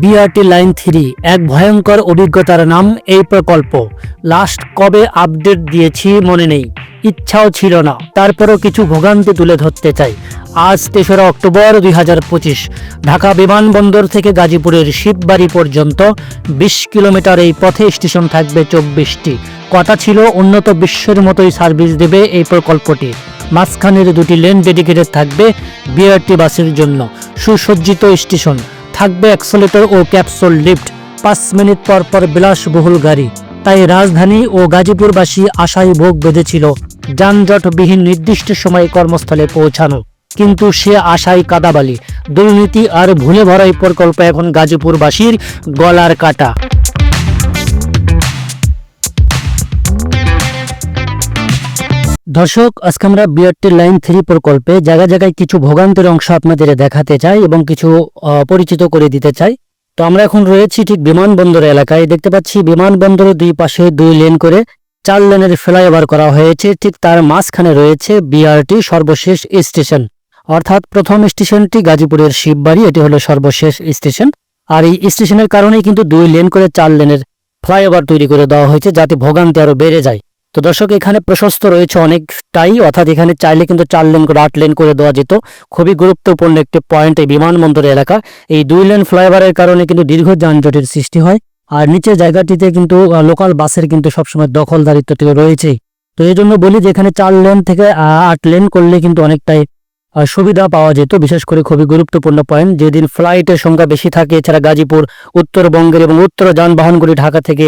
BRT line three এক ভয়ঙ্কর অভিজ্ঞতার নাম এই প্রকল্প। লাস্ট কবে আপডেট দিয়েছি মনে নেই, ইচ্ছাও ছিল না। তারপরও কিছু ভোগান্তি তুলে ধরতে চাই। আজ তেসরা অক্টোবর দুই হাজার পঁচিশ, ঢাকা বিমানবন্দর থেকে গাজীপুরের শিববাড়ি পর্যন্ত বিশ কিলোমিটার এই পথে স্টেশন থাকবে চব্বিশটি। কথা ছিল উন্নত বিশ্বের মতোই সার্ভিস দেবে এই প্রকল্পটি। মাঝখানের দুটি লেন ডেডিকেটেড থাকবে বিআরটি বাসের জন্য। সুসজ্জিত স্টেশন। থাকবে অ্যাক্সেলেটর ও ক্যাপসোল লিফট। পাঁচ মিনিট পর পর বিলাসবহুল গাড়ি। তাই রাজধানী ও গাজীপুরবাসী আশায় ভোগ বেঁধেছিল। যানজটবিহীন নির্দিষ্ট সময়ে কর্মস্থলে পৌঁছানো। কিন্তু সে আশায় কাদাবালি। দুর্নীতি আর ভুলে ভরাই প্রকল্প এখন গাজীপুরবাসীর গলার কাটা। দর্শক, আজকে আমরা বিআরটি লাইন থ্রি প্রকল্পে জায়গা জায়গায় কিছু ভোগান্তির অংশ আপনাদের দেখাতে চাই এবং কিছু পরিচিত করে দিতে চাই। তো আমরা এখন রয়েছি ঠিক বিমানবন্দর এলাকায়। দেখতে পাচ্ছি বিমানবন্দরের দুই পাশে দুই লেন করে চার লেনের ফ্লাইওভার করা হয়েছে। ঠিক তার মাঝখানে রয়েছে বিআরটি সর্বশেষ স্টেশন। অর্থাৎ প্রথম স্টেশনটি গাজীপুরের শিববাড়ি, এটি হলো সর্বশেষ স্টেশন। আর এই স্টেশনের কারণেই কিন্তু দুই লেন করে চার লেনের ফ্লাইওভার তৈরি করে দেওয়া হয়েছে যাতে ভোগান্তি আরও বেড়ে যায়। তো দর্শক, এখানে প্রশস্ত রয়েছে অনেকটাই, অর্থাৎ এখানে চাইলে কিন্তু চার লেন করে আট লেন করে দেওয়া যেত। খুবই গুরুত্বপূর্ণ একটি পয়েন্ট এই বিমানবন্দর এলাকা। এই দুই লেন ফ্লাইওভারের কারণে কিন্তু দীর্ঘ যানজটের সৃষ্টি হয়। আর নিচের জায়গাটিতে কিন্তু লোকাল বাসের কিন্তু সবসময় দখলদারিত্ব রয়েছে। রয়েছেই তো এই জন্য বলি যে, এখানে চার লেন থেকে আট লেন করলে কিন্তু অনেকটাই সুবিধা পাওয়া যেত। বিশেষ করে খুবই গুরুত্বপূর্ণ পয়েন্ট যেদিন ফ্লাইটের সংখ্যা বেশি থাকে, এছাড়া গাজীপুর, উত্তরবঙ্গের এবং উত্তর যানবাহনগুলি ঢাকা থেকে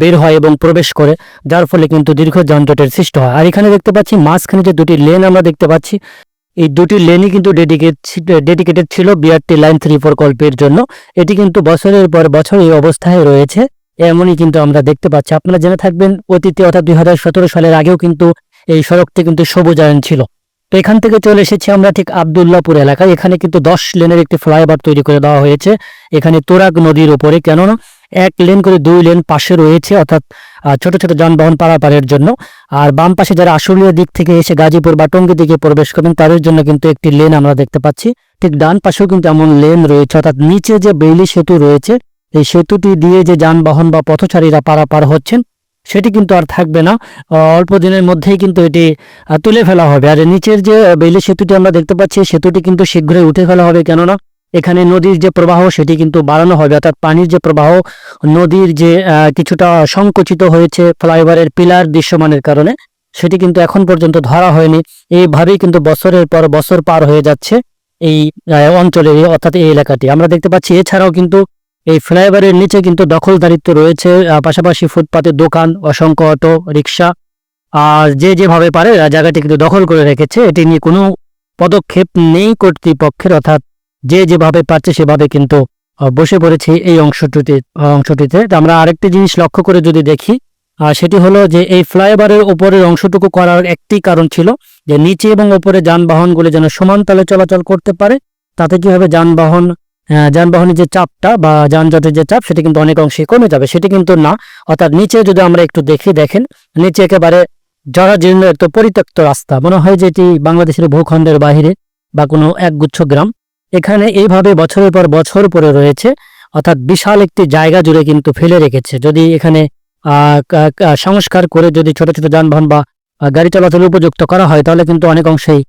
বের হয় এবং প্রবেশ করে, যার ফলে কিন্তু দীর্ঘ যানজটের সৃষ্টি হয়। আর এখানে দেখতে পাচ্ছি, মাঝখানে যে দুটি লেন আমরা দেখতে পাচ্ছি, এই দুটি লেনই কিন্তু ডেডিকেট ডেডিকেটেড ছিল বিআরটি লাইন থ্রি প্রকল্পের জন্য। এটি কিন্তু বছরের পর বছর এই অবস্থায় রয়েছে, এমনই কিন্তু আমরা দেখতে পাচ্ছি। আপনারা জেনে থাকবেন, অতীতে অর্থাৎ দুই হাজার সতেরো সালের আগেও কিন্তু এই সড়কটি কিন্তু সবুজায়ন ছিল। তো এখান থেকে চলে এসেছি আমরা ঠিক আবদুল্লাপুর এলাকায়। এখানে কিন্তু দশ লেনের একটি ফ্লাইওভার তৈরি করে দেওয়া হয়েছে। এখানে তোরাগ নদীর ওপরে কেননা এক লেন করে দুই লেন পাশে রয়েছে, অর্থাৎ ছোট ছোট যানবাহন পারাপারের জন্য। আর বাম পাশে যারা আশুলিয়া দিক থেকে এসে গাজীপুর বা টঙ্গী দিকে প্রবেশ করবেন, তাদের জন্য কিন্তু একটি লেন আমরা দেখতে পাচ্ছি। ঠিক ডান পাশেও কিন্তু এমন লেন রয়েছে, অর্থাৎ নিচে যে বেইলি সেতু রয়েছে, এই সেতুটি দিয়ে যে যানবাহন বা পথচারীরা পারাপার হচ্ছেন সেটি কিন্তু আর থাকবে না। অল্প দিনের মধ্যেই কিন্তু এটি তুলে ফেলা হবে। আর নিচের যে বেইলি সেতুটি আমরা দেখতে পাচ্ছি সেতুটি কিন্তু শীঘ্রই উঠে ফেলা হবে। কেননা এখানে নদীর যে প্রবাহ, সেটি কিন্তু বাড়ানো হবে। অর্থাৎ পানির যে প্রবাহ, নদীর যে কিছুটা সংকুচিত হয়েছে ফ্লাইওভারের পিলার দৃশ্যমানের কারণে, সেটি কিন্তু এখন পর্যন্ত ধরা হয়নি। এইভাবেই কিন্তু বছরের পর বছর পার হয়ে যাচ্ছে এই অঞ্চলের অর্থাৎ এই এলাকাটি। আমরা দেখতে পাচ্ছি, এছাড়াও কিন্তু এই ফ্লাইওভারের নিচে কিন্তু দখলদারিত্ব রয়েছে পাশাপাশি ফুটপাতের দোকান, অসংখ্য অটো, রিক্সা। আর যে যেভাবে পারে জায়গাটি কিন্তু দখল করে রেখেছে। এটি নিয়ে কোনো পদক্ষেপ নেই কর্তৃপক্ষের, অর্থাৎ যে যেভাবে পারছে সেভাবে কিন্তু বসে পড়েছে এই অংশটিতে অংশটিতে। আমরা আরেকটি জিনিস লক্ষ্য করে যদি দেখি সেটি হলো যে এই ফ্লাইওভারের উপরের অংশটুকু করার একটি কারণ ছিল যে নিচে এবং উপরে যানবাহনগুলি যেন সমান তালে চলাচল করতে পারে, তাতে কি হবে যানবাহন যানবাহনের যে চাপটা বা যানজটের যে চাপ, সেটা কিন্তু অনেক অংশে কমে যাবে। সেটি কিন্তু না। অর্থাৎ নিচে যদি আমরা একটু দেখি, দেখেন, নিচে একেবারে জরাজীর্ণ একটা পরিত্যক্ত রাস্তা, মনে হয় যে এটি বাংলাদেশের ভূখণ্ডের বাহিরে বা কোনো একগুচ্ছ গ্রাম, এখানে এইভাবে বছরের পর বছর পরে রয়েছে। অর্থাৎ বিশাল একটি জায়গা জুড়ে কিন্তু ফেলে রেখেছে। যদি এখানে সংস্কার করে যদি ছোট ছোট যানবাহন বা গাড়ি চলাচল উপযুক্ত করা হয়, তাহলে কিন্তু অনেক অংশেই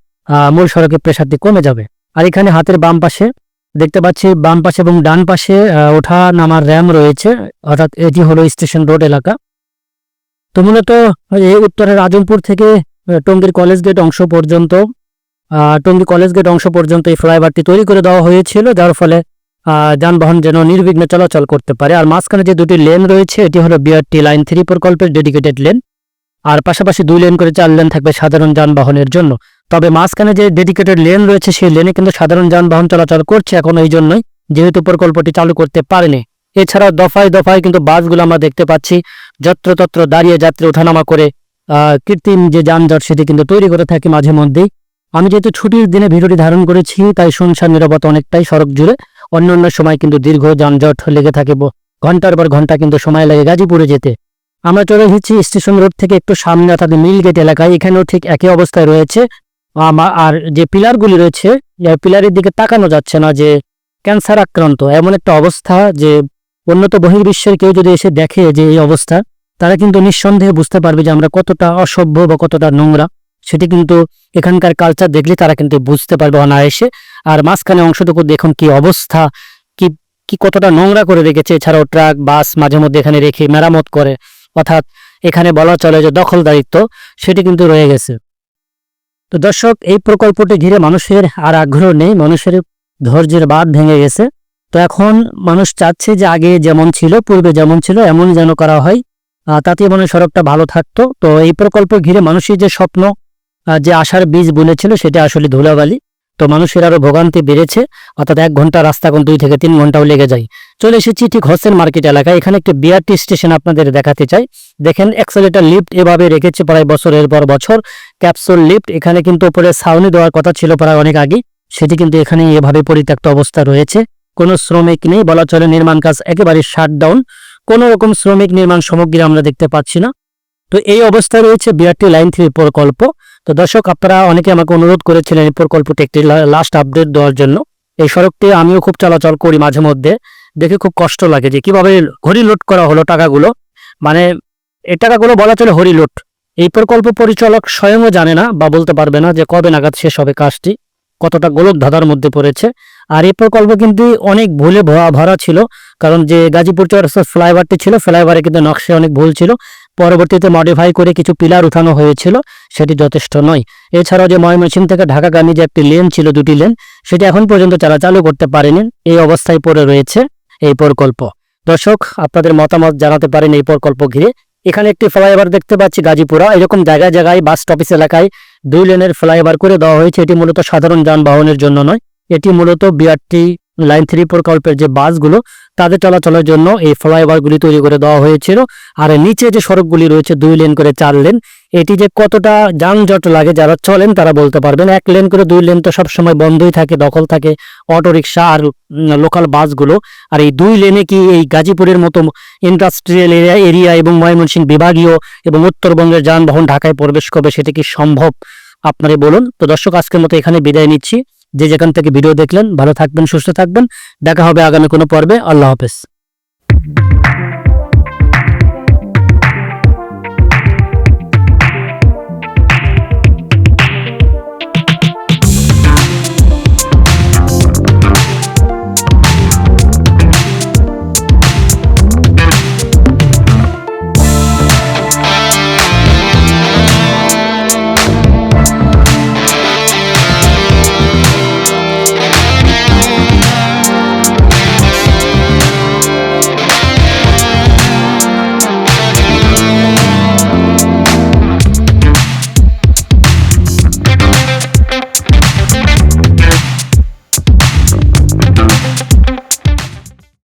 মূল সড়কের প্রেশারটি কমে যাবে। আর এখানে হাতের বাম পাশে দেখতে পাচ্ছি বাম পাশে এবং ডান পাশে ওঠা নামার র্যাম রয়েছে, অর্থাৎ এটি হলো স্টেশন রোড এলাকা। তো মূলত এই উত্তরের আজমপুর থেকে টঙ্গীর কলেজ গেট অংশ পর্যন্ত টঙ্গী কলেজ গেট অংশ পর্যন্ত এই ফ্লাইওভারটি তৈরি করে দেওয়া হয়েছিল, যার ফলে যানবাহন যেন নির্বিঘ্নে চলাচল করতে পারে। আর মাঝখানে যে দুটি লেন রয়েছে, এটি হলো বিআরটি লাইন থ্রি প্রকল্পের ডেডিকেটেড লেন। আর পাশাপাশি দুই লেন করে চার লেন থাকবে সাধারণ যানবাহনের জন্য। তবে মাঝখানে যে ডেডিকেটেড লেন রয়েছে, সেই লেনে কিন্তু সাধারণ যানবাহন চলাচল করছে এখন এই জন্যই, যেহেতু প্রকল্পটি চালু করতে পারেনি। এছাড়া দফায় দফায় কিন্তু বাসগুলো আমরা দেখতে পাচ্ছি, যত্রতত্র দাঁড়িয়ে যাত্রী ওঠানামা করে কৃত্রিম যে যানজট সেটি কিন্তু তৈরি করে থাকে মাঝে মধ্যেই। আমি যেহেতু ছুটির দিনে ভিডিওটি ধারণ করেছি, তাই শুনশান নিরাপত্তা অনেকটাই সড়ক জুড়ে, অন্যান্য সময় কিন্তু দীর্ঘ যানজট লেগে থাকে ঘণ্টার পর ঘণ্টা কিন্তু সময় লাগে গাজীপুরে যেতে। আমরা চলে এসেছি স্টেশন রোড থেকে একটু সামনে, অর্থাৎ মিল গেট এলাকায়। এখানেও ঠিক একই অবস্থায় রয়েছে আর যে পিলারগুলি রয়েছে পিলারের দিকে তাকানো যাচ্ছে না যে ক্যান্সার আক্রান্ত। এমন একটা অবস্থা যে উন্নত বহির্বিশ্বের কেউ যদি এসে দেখে যে এই অবস্থা, তারা কিন্তু নিঃসন্দেহে বুঝতে পারবে যে আমরা কতটা অসভ্য বা কতটা নোংরা। সেটি কিন্তু এখানকার কালচার দেখলে তারা কিন্তু বুঝতে পারবে অনায়াসে। আর মাঝখানে অংশটুকু দেখুন কি অবস্থা, কি কি কতটা নোংরা করে রেখেছে। এছাড়াও ট্রাক, বাস মাঝে মধ্যে এখানে রেখে মেরামত করে। অর্থাৎ এখানে বলা চলে যে দখলদারিত্ব, সেটি কিন্তু রয়ে গেছে। তো দর্শক, এই প্রকল্পটি ঘিরে মানুষের আর আগ্রহ নেই, মানুষের ধৈর্যের বাদ ভেঙে গেছে। তো এখন মানুষ চাচ্ছে যে আগে যেমন ছিল, পূর্বে যেমন ছিল এমন যেন করা হয়। তাতে মনে সড়কটা ভালো থাকতো। তো এই প্রকল্প ঘিরে মানুষের যে স্বপ্ন যে আশার বীজ বলেছিল, সেটা আসলে ধুলাবালি। তো মানুষের আরও ভোগান্তি বেড়েছে, অর্থাৎ এক ঘণ্টা রাস্তা এখন দুই থেকে তিন ঘন্টাও লেগে যায়। চলে এসেছি ঠিক হোসেন মার্কেট এলাকায়, এখানে একটি বিআরটি স্টেশন আপনাদের দেখাতে চাই। দেখেন এক্সেলেটার লিফট এভাবে রেখেছে প্রায় বছরের পর বছর। ক্যাপসুল লিফট এখানে কিন্তু উপরে ছাউনি দেওয়ার কথা ছিল প্রায় অনেক আগে। সেটি কিন্তু এখানে এভাবে পরিত্যক্ত অবস্থা রয়েছে। কোনো শ্রমিক নেই, বলা চলে নির্মাণ কাজ একেবারে শাটডাউন কোনো রকম শ্রমিক নির্মাণ সামগ্রী আমরা দেখতে পাচ্ছি না। তো এই অবস্থায় রয়েছে বিআরটি লাইন থ্রি প্রকল্প। তো দর্শক, আপনারা অনেকে আমাকে অনুরোধ করেছিলেন এই প্রকল্পটি একটি লাস্ট আপডেট দেওয়ার জন্য। এই সড়কটি আমিও খুব চলাচল করি মাঝে মধ্যে। দেখে খুব কষ্ট লাগে যে কীভাবে হরি লোড করা হলো টাকাগুলো। মানে এই টাকাগুলো বলা চলে হরি লোড এই প্রকল্প পরিচালক স্বয়ংও জানে না বা বলতে পারবে না যে কবে নাগাদ শেষ হবে কাজটি, কতটা গোলক ধাঁধার মধ্যে পড়েছে। আর এই প্রকল্প কিন্তু অনেক ভুলে ভরা ছিল, কারণ যে গাজীপুর চৌরাস্তা ফ্লাইওভারটি ছিল, ফ্লাইওভারে কিন্তু নকশে অনেক ভুল ছিল। পরবর্তীতে মডিফাই করে কিছু পিলার উঠানো হয়েছিল, সেটি যথেষ্ট নয়। এছাড়াও যে ময়মনসিং থেকে ঢাকাগামী যে একটি লেন ছিল, দুটি লেন সেটি এখন পর্যন্ত তারা চালু করতে পারেনি। এই অবস্থায় পড়ে রয়েছে এই প্রকল্প। দর্শক, আপনাদের মতামত জানাতে পারেন এই প্রকল্প ঘিরে। এখানে একটি ফ্লাইওভার দেখতে পাচ্ছি, গাজীপুরা। এরকম জায়গায় জায়গায় বাস স্টপিস এলাকায় দুই লেনের ফ্লাইওভার করে দেওয়া হয়েছে। এটি মূলত সাধারণ যানবাহনের জন্য নয়, এটি মূলত বিআরটি লাইন থ্রি প্রকল্পের যে বাসগুলো, তাদের চলাচলের জন্য এই ফ্লাইওভারগুলি তৈরি করে দেওয়া হয়েছিল। আর নিচে যে সড়কগুলি রয়েছে, দুই লেন করে চার লেন, এটি যে কতটা যানজট লাগে যারা চলেন তারা বলতে পারবেন। এক লেন করে দুই লেন তো সবসময় বন্ধই থাকে, দখল থাকে অটোরিকশা আর লোকাল বাসগুলো। আর এই দুই লেনে কি এই গাজীপুরের মতো ইন্ডাস্ট্রিয়াল এরিয়া এরিয়া এবং ময়মনসিংহ বিভাগীয় এবং উত্তরবঙ্গের যানবাহন ঢাকায় প্রবেশ করবে, সেটা কি সম্ভব? আপনারা বলুন। তো দর্শক, আজকের মতো এখানে বিদায় নিচ্ছি। যে যেখান থেকে ভিডিও দেখলেন, ভালো থাকবেন, সুস্থ থাকবেন। দেখা হবে আগামী কোনো পর্বে। আল্লাহ হাফেজ।